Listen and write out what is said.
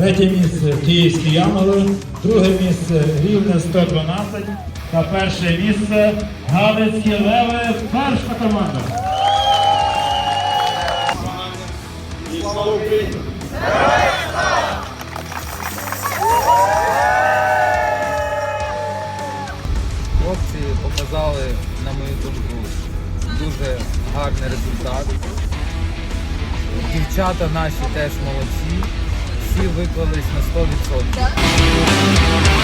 третє місце Київські Янголи, друге місце Рівне 112 та перше місце Галицькі Леви, перша команда. Хлопці показали, на мою думку, дуже гарний результат. Дівчата наші теж молодці. Всі виклались на 100%.